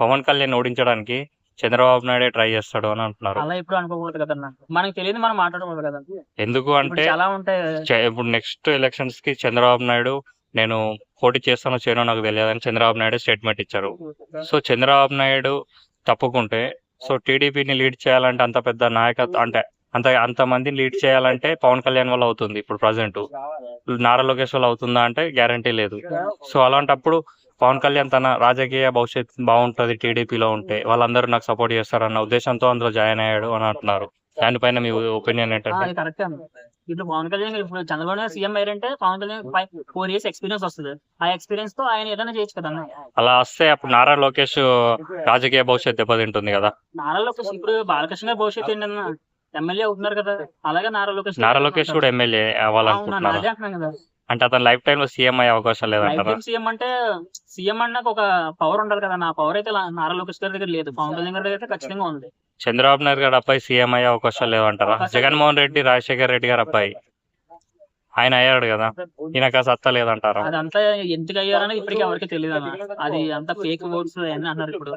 పవన్ కళ్యాణ్ ఓడించడానికి చంద్రబాబు నాయుడే ట్రై చేస్తాడు అని అంటున్నారు. అలా ఇప్పుడు అనుకోకూడదు కదన్న. మనకి తెలియదు మనం మాట్లాడకూడదు కదా ఎందుకు అంటే చాలా ఉంటాయి. చ- ఇప్పుడు నెక్స్ట్ ఎలక్షన్స్కి చంద్రబాబు నాయుడు నేను పోటీ చేస్తానో చేయనో నాకు తెలియదని చంద్రబాబు నాయుడు స్టేట్మెంట్ ఇచ్చారు. సో చంద్రబాబు నాయుడు తప్పుకుంటే సో టీడీపీని లీడ్ చేయాలంటే అంత పెద్ద నాయకత్వం అంటే అంత అంత మందిని లీడ్ చేయాలంటే పవన్ కళ్యాణ్ వల్ల అవుతుంది ఇప్పుడు ప్రజెంట్ నారా లోకేష్ వల్ల అవుతుందా అంటే గ్యారంటీ లేదు. సో అలాంటప్పుడు పవన్ కళ్యాణ్ తన రాజకీయ భవిష్యత్ బాగుంటది టీడీపీలో ఉంటే. వాళ్ళందరూ నాకు సపోర్ట్ చేస్తారన్న ఉద్దేశంతో అందులో జాయిన్ అయ్యాడు అని అంటున్నారు. దానిపైన మీ ఒపీనియన్ ఏంటంటే? ఇప్పుడు పవన్ కళ్యాణ్ ఇప్పుడు చంద్రబాబు నాయుడు సీఎం అయ్యారంటే Pawan Kalyan four years experience వస్తుంది. ఆ ఎక్స్పీరియన్స్తో ఆయన ఏదైనా చేయొచ్చు కదా అలా వస్తే అప్పుడు నారా లోకేష్ రాజకీయ భవిష్యత్ దెబ్బతింటుంది కదా? నారా లోకేష్ ఇప్పుడు బాలకృష్ణ గారి భవిష్యత్తు ఏంటన్నా ఎమ్మెల్యే అవుతున్నారు కదా. అలాగే నారా లోకేష్ నారా లోకేష్ కూడా ఎమ్మెల్యే అవ్వాలనుకుంటున్నారు? కదా. అంటే అతను లైఫ్ టైమ్లో సీఎం అయ్యే అవకాశం లేదంటారా టైం సీఎం అంటే సీఎం అన్నాక ఒక పవర్ ఉండాలి కదా నా పవర్ అయితే నారా లోకేష్ గారి దగ్గర లేదు పవన్ కళ్యాణ్ గారి దగ్గర అయితే ఖచ్చితంగా ఉంది. చంద్రబాబు నాయుడు గారి అబ్బాయి సీఎం అయ్యే అవకాశం లేదంటారా జగన్మోహన్ రెడ్డి రాజశేఖర్ రెడ్డి గారి అబ్బాయి. ఆయన అయ్యాడు కదా. ఈయనకు సత్తా లేదంటారా. అదంతా ఎందుకు అయ్యారని ఇప్పటికీ ఎవరికి తెలియదు అది అంతా ఫేక్ ఓట్స్ అని అన్నారు ఇప్పుడు.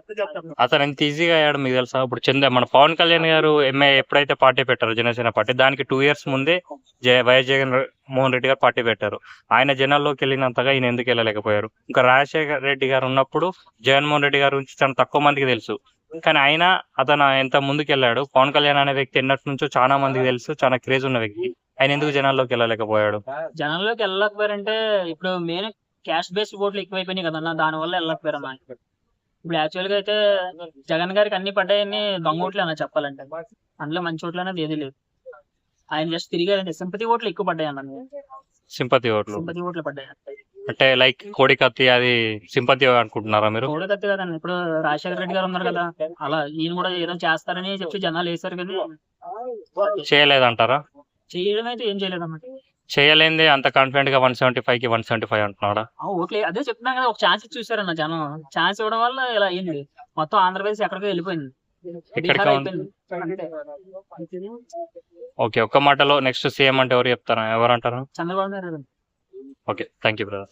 అతను ఎంత ఈజీగా అయ్యాడు మీకు తెలుసా? ఇప్పుడు చంద్ర మన పవన్ కళ్యాణ్ గారు ఎంఏ ఎప్పుడైతే పార్టీ పెట్టారు జనసేన పార్టీ దానికి టూ ఇయర్స్ ముందే జయ వైఎస్ జగన్ మోహన్ రెడ్డి గారు పార్టీ పెట్టారు. ఆయన జనాల్లోకి వెళ్ళినంతగా ఈయన ఎందుకు వెళ్ళలేకపోయారు? ఇంకా రాజశేఖర్ రెడ్డి గారు ఉన్నప్పుడు జగన్మోహన్ రెడ్డి గారి గురించి చాలా తక్కువ మందికి తెలుసు. కానీ ఆయన అతను ఎంత ముందుకు వెళ్ళాడు పవన్ కళ్యాణ్ అనే వ్యక్తి ఎన్నటి నుంచో చాలా మందికి తెలుసు చాలా క్రేజ్ ఉన్న వ్యక్తి. ఆయన ఎందుకు జనాల్లోకి వెళ్ళలేకపోయాడు? జనంలోకి వెళ్ళకపోయారంటే ఇప్పుడు మెయిన్ క్యాష్ బేస్డ్ ఓట్లు ఎక్కువైపోయినాయి కదన్న దాని వల్ల వెళ్ళకపోయారు అన్న ఇప్పుడు యాక్చువల్గా అయితే జగన్ గారికి అన్ని పడ్డాయని దొంగ ఓట్లు అన్న చెప్పాలంటే? అందులో మంచి ఓట్లు అనేది ఏది లేదు ఆయన జస్ట్ తిరిగారంటే సింపతి ఓట్లు ఎక్కువ పడ్డాయి అన్న సింపతి ఓట్లు. సింపతి ఓట్లు పడ్డాయి. అంటే లైక్ కోడి కత్తి అది సింపతి అనుకుంటున్నారా మీరు? కూడా కత్తి కదండి. ఇప్పుడు రాజశేఖర రెడ్డి గారు ఉన్నారు కదా. అలా ఈయన కూడా ఏదో చేస్తారని చెప్పి జనాలు వేశారు కానీ చేయలేదంటారా? చేయడం అయితే ఏం చేయలేదు అన్నమాట చేయలేంది అంత కాన్ఫిడెంట్గా వన్ సెవెంటీ ఫైవ్కి వన్ సెవెంటీ ఫైవ్ అంటున్నాడా? ఆ ఓట్లే అదే చెప్తున్నాను కదా ఒక ఛాన్స్ చూసారన్న జనం. ఛాన్స్ ఇవ్వడం వల్ల ఇలా అయింది. మొత్తం ఆంధ్రప్రదేశ్ ఎక్కడికో వెళ్ళిపోయింది. ఓకే ఒక్క మాటలో నెక్స్ట్ సీఎం అంటే ఎవరు చెప్తారా? ఎవరు అంటారు Chandrababu Naidu okay thank you brother